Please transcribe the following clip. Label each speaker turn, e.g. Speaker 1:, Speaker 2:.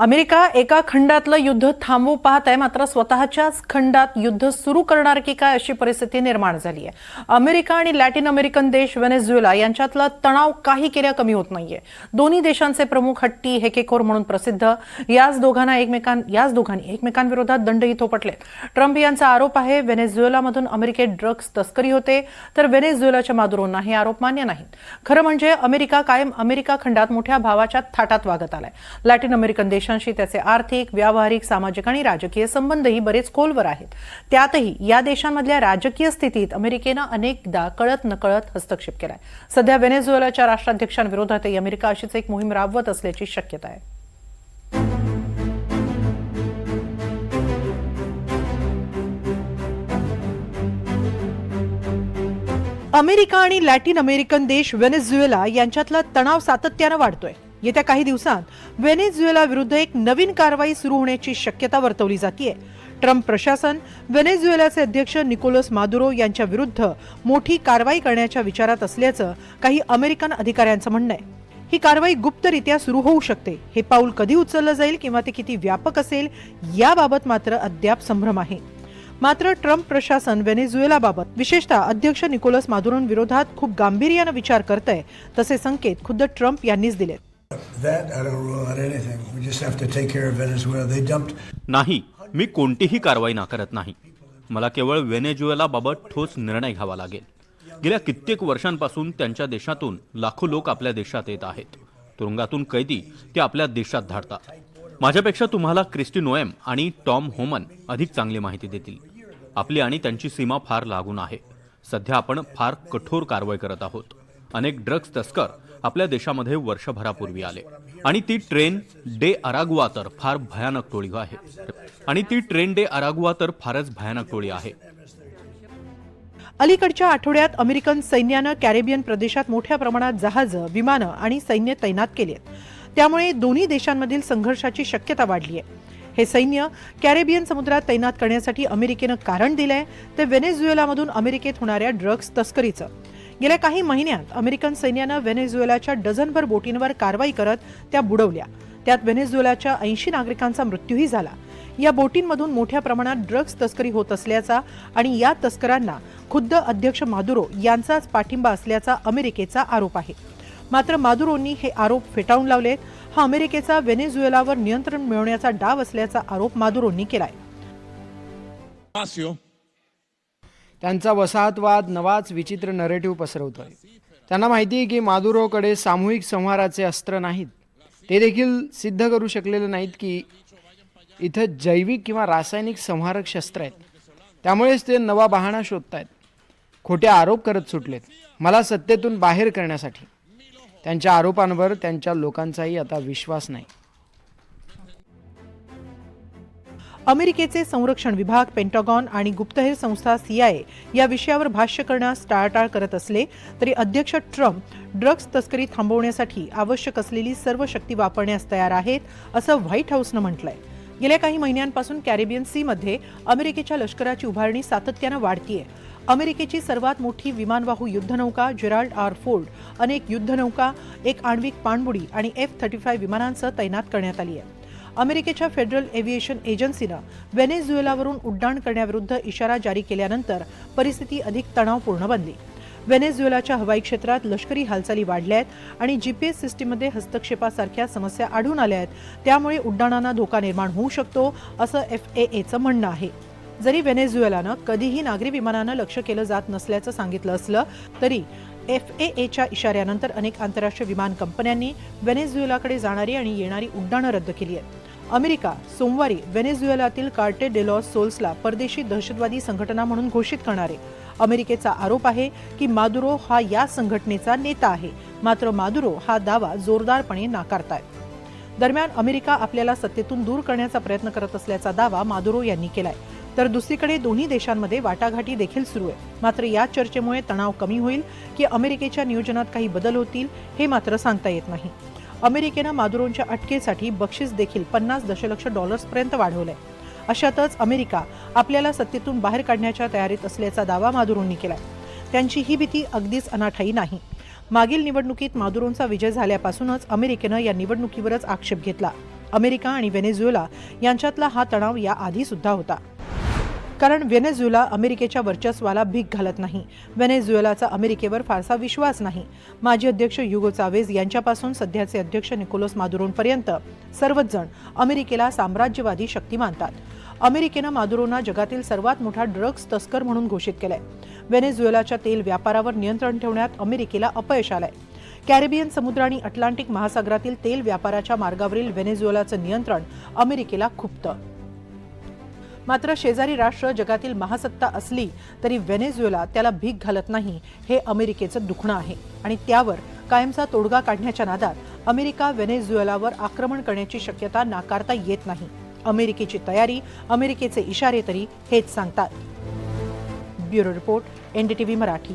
Speaker 1: America एका खंडातलं युद्ध थांबवू पाहत आहे. मात्र स्वतःच्याच खंडात युद्ध सुरू करणार की काय अशी परिस्थिती निर्माण झाली आहे. अमेरिका आणि लॅटिन अमेरिकन देश व्हेनेझुएला यांच्यातला तणाव काही केल्या कमी होत नाहीये. दोन्ही देशांचे प्रमुख हट्टी हेकेखोर म्हणून प्रसिद्ध. याच दोघांना एकमेकां याच दोघांनी एकमेकांविरोधात दंडही थोपटले. ट्रम्प यांचा आरोप आहे व्हेनेझुएलामधून अमेरिकेत ड्रग्ज तस्करी होते तर व्हेनेझुएलाच्या मादुरोंना हे आरोप मान्य नाहीत. खरं म्हणजे अमेरिका कायम अमेरिका खंडात मोठ्या भावाच्या थाटात वागत आलाय. लॅटिन अमेरिकन देश देशांशी त्याचे आर्थिक व्यावहारिक सामाजिक आणि राजकीय संबंधही बरेच खोलवर आहेत. त्यातही या देशांमधल्या राजकीय स्थितीत अमेरिकेनं अनेकदा कळत नकळत हस्तक्षेप केलाय. सध्या व्हेनेझुएलाच्या राष्ट्राध्यक्षांविरोधातही अमेरिका अशीच एक मोहीम राबवत असल्याची शक्यता आहे. अमेरिका आणि लॅटिन अमेरिकन देश व्हेनेझुएला यांच्यातला तणाव सातत्यानं वाढतोय. येत्या काही दिवसांत व्हेनेझुएला विरुद्ध एक नवीन कारवाई सुरू होण्याची शक्यता वर्तवली जाते ट्रम्प प्रशासन व्हेनेझुएलाचे अध्यक्ष निकोलस मादुरो यांच्या विरुद्ध मोठी कारवाई करण्याच्या विचारात असल्याचं काही अमेरिकन अधिकाऱ्यांचं म्हणणं आहे. ही कारवाई गुप्तरित्या सुरू होऊ शकते. हे पाऊल कधी उचललं जाईल किंवा ते किती व्यापक असेल याबाबत मात्र अद्याप संभ्रम आहे. मात्र ट्रम्प प्रशासन व्हेनेझुएलाबाबत विशेषतः अध्यक्ष निकोलस मादुरोंविरोधात खूप गांभीर्यानं विचार करतंय तसे संकेत खुद्द ट्रम्प यांनीच दिलेत.
Speaker 2: नाही मी कोणतीही कारवाई नाकारत नाही. मला केवळ व्हेनेझुएलाबाबत ठोस निर्णय घ्यावा लागेल. गेल्या कित्येक वर्षांपासून त्यांच्या देशातून लाखो लोक आपल्या देशात येत आहेत. तुरुंगातून कैदी ते आपल्या देशात धाडतात. माझ्यापेक्षा तुम्हाला क्रिस्टी नोएम आणि टॉम होमन अधिक चांगली माहिती देतील. आपली आणि त्यांची सीमा फार लागून आहे. सध्या आपण फार कठोर कारवाई करत आहोत. अनेक ड्रग्ज तस्कर आपल्या देशामध्ये वर्षभरापूर्वी आले. आणि ती ट्रेन डे अरागुआ तर फार भयानक टोळी आहे. आणि ती ट्रेन डे अरागुआ तर फारच भयानक टोळी आहे.
Speaker 1: अलीकडच्या आठवड्यात अमेरिकन सैन्यानं कॅरेबियन प्रदेशात मोठ्या प्रमाणात जहाजं विमानं आणि सैन्य तैनात केली आहेत. त्यामुळे दोन्ही देशांमधील संघर्षाची शक्यता वाढली आहे. हे सैन्य कॅरेबियन समुद्रात तैनात करण्यासाठी अमेरिकेनं कारण दिलंय ते व्हेनेझुएलामधून अमेरिकेत होणाऱ्या ड्रग्ज तस्करीचं. गेल्या काही महिन्यात अमेरिकन सैन्यानं व्हेनेझुएलाच्या डझनभर बोटींवर कारवाई करत त्या बुडवल्या. त्यात व्हेनेझुएलाच्या ऐंशी नागरिकांचा मृत्यूही झाला. या बोटींमधून मोठ्या प्रमाणात ड्रग्ज तस्करी होत असल्याचा आणि या तस्करांना खुद्द अध्यक्ष मादुरो यांचाच पाठिंबा असल्याचा अमेरिकेचा आरोप आहे. मात्र मादुरोंनी हे आरोप फेटाळून लावलेत. हा अमेरिकेचा व्हेनेझुएलावर नियंत्रण मिळवण्याचा डाव असल्याचा आरोप मादुरोंनी केलाय.
Speaker 3: त्यांचा वसाहतवाद नवाच विचित्र नरेटिव्ह आहे त्यांना माहिती आहे की मादुरोकडे सामूहिक संहाराचे अस्त्र नाहीत. ते देखील सिद्ध करू शकलेले नाहीत की इथं जैविक किंवा रासायनिक संहारक शस्त्र आहेत. त्यामुळेच ते नवा बहाणा शोधत आहेत खोटे आरोप करत सुटलेत. मला सत्तेतून बाहेर करण्यासाठी. त्यांच्या आरोपांवर त्यांच्या लोकांचाही आता विश्वास नाही.
Speaker 1: अमेरिकेचे संरक्षण विभाग पेंटागॉन आणि गुप्तहेर संस्था सीआयए या विषयावर भाष्य करण्यास टाळाटाळ करत असले तरी अध्यक्ष ट्रम्प ड्रग्ज तस्करी थांबवण्यासाठी आवश्यक असलेली सर्व शक्ती वापरण्यास तयार आहेत असं व्हाईट हाऊसनं म्हटलंय. गेल्या काही महिन्यांपासून कॅरेबियन सीमध्ये अमेरिकेच्या लष्कराची उभारणी सातत्यानं वाढतीये. अमेरिकेची सर्वात मोठी विमानवाहू युद्धनौका जेराल्ड आर फोर्ड अनेक युद्धनौका एक आण्विक पाणबुडी आणि एफ थर्टी फाय विमानांसह तैनात करण्यात आली आहे अमेरिकेच्या फेडरल एव्हिएशन एजन्सीनं व्हेनेझुएलावरून उड्डाण करण्याविरुद्ध इशारा जारी केल्यानंतर परिस्थिती अधिक तणावपूर्ण बनली. व्हेनेझुएलाच्या हवाई क्षेत्रात लष्करी हालचाली वाढल्या आहेत आणि जीपीएस सिस्टीममध्ये हस्तक्षेपासारख्या समस्या आढळून आल्या आहेत. त्यामुळे उड्डाणांना धोका निर्माण होऊ शकतो असं एफ एचं म्हणणं आहे. जरी व्हेनेझुएलानं कधीही नागरी विमानानं लक्ष केलं जात नसल्याचं सांगितलं असलं तरी एफ एच्या इशाऱ्यानंतर अनेक आंतरराष्ट्रीय विमान कंपन्यांनी व्हेनेझुएलाकडे जाणारी आणि येणारी उड्डाणं रद्द केली आहेत. अमेरिका सोमवारी व्हेनेझुएलातील कार्टे डेलॉस सोल्सला परदेशी दहशतवादी संघटना म्हणून घोषित करणार. आहे अमेरिकेचा आरोप आहे की मादुरो हा या संघटनेचा नेता आहे. मात्र मादुरो हा दावा जोरदारपणे नाकारतायत. दरम्यान अमेरिका आपल्याला सत्तेतून दूर करण्याचा प्रयत्न करत असल्याचा दावा मादुरो यांनी केलाय. तर दुसरीकडे दोन्ही देशांमध्ये वाटाघाटी देखील सुरू आहे. मात्र या चर्चेमुळे तणाव कमी होईल की अमेरिकेच्या नियोजनात काही बदल होतील हे मात्र सांगता येत नाही. अमेरिकेनं मादुरोंच्या अटकेसाठी बक्षीस देखील पन्नास दशलक्ष डॉलर्सपर्यंत वाढवलंय. अशातच अमेरिका आपल्याला सत्तेतून बाहेर काढण्याच्या तयारीत असल्याचा दावा मादुरोंनी केलाय. त्यांची ही भीती अगदीच अनाठाई नाही. मागील निवडणुकीत मादुरोंचा विजय झाल्यापासूनच अमेरिकेनं या निवडणुकीवरच आक्षेप घेतला. अमेरिका आणि व्हेनेझुएला यांच्यातला हा तणाव याआधी सुद्धा होता. कारण व्हेनेझुएला अमेरिकेच्या वर्चस्वाला भीक घालत नाही. व्हेनेझुएलाचा अमेरिकेवर फारसा विश्वास नाही. माजी अध्यक्ष युगो चावेज यांच्यापासून सध्याचे अध्यक्ष निकोलस मादुरोंपर्यंत सर्वच जण अमेरिकेला साम्राज्यवादी शक्ती मानतात. अमेरिकेनं मादुरोंना जगातील सर्वात मोठा ड्रग्ज तस्कर म्हणून घोषित केलाय. व्हेनेझुएलाच्या तेल व्यापारावर नियंत्रण ठेवण्यात अमेरिकेला अपयश आलंय. कॅरेबियन समुद्र आणि अटलांटिक महासागरातील तेल व्यापाराच्या मार्गावरील व्हेनेझुएलाचं नियंत्रण अमेरिकेला खुपतं. मात्र शेजारी राष्ट्र जगातील महासत्ता असली तरी व्हेनेझुएला त्याला भीक घालत नाही हे अमेरिकेचं दुखणं आहे. आणि त्यावर कायमचा तोडगा काढण्याच्या नादात अमेरिका व्हेनेझुएलावर आक्रमण करण्याची शक्यता नाकारता येत नाही. अमेरिकेची तयारी अमेरिकेचे इशारे तरी हेच सांगतात. Bureau report NDTV Marathi.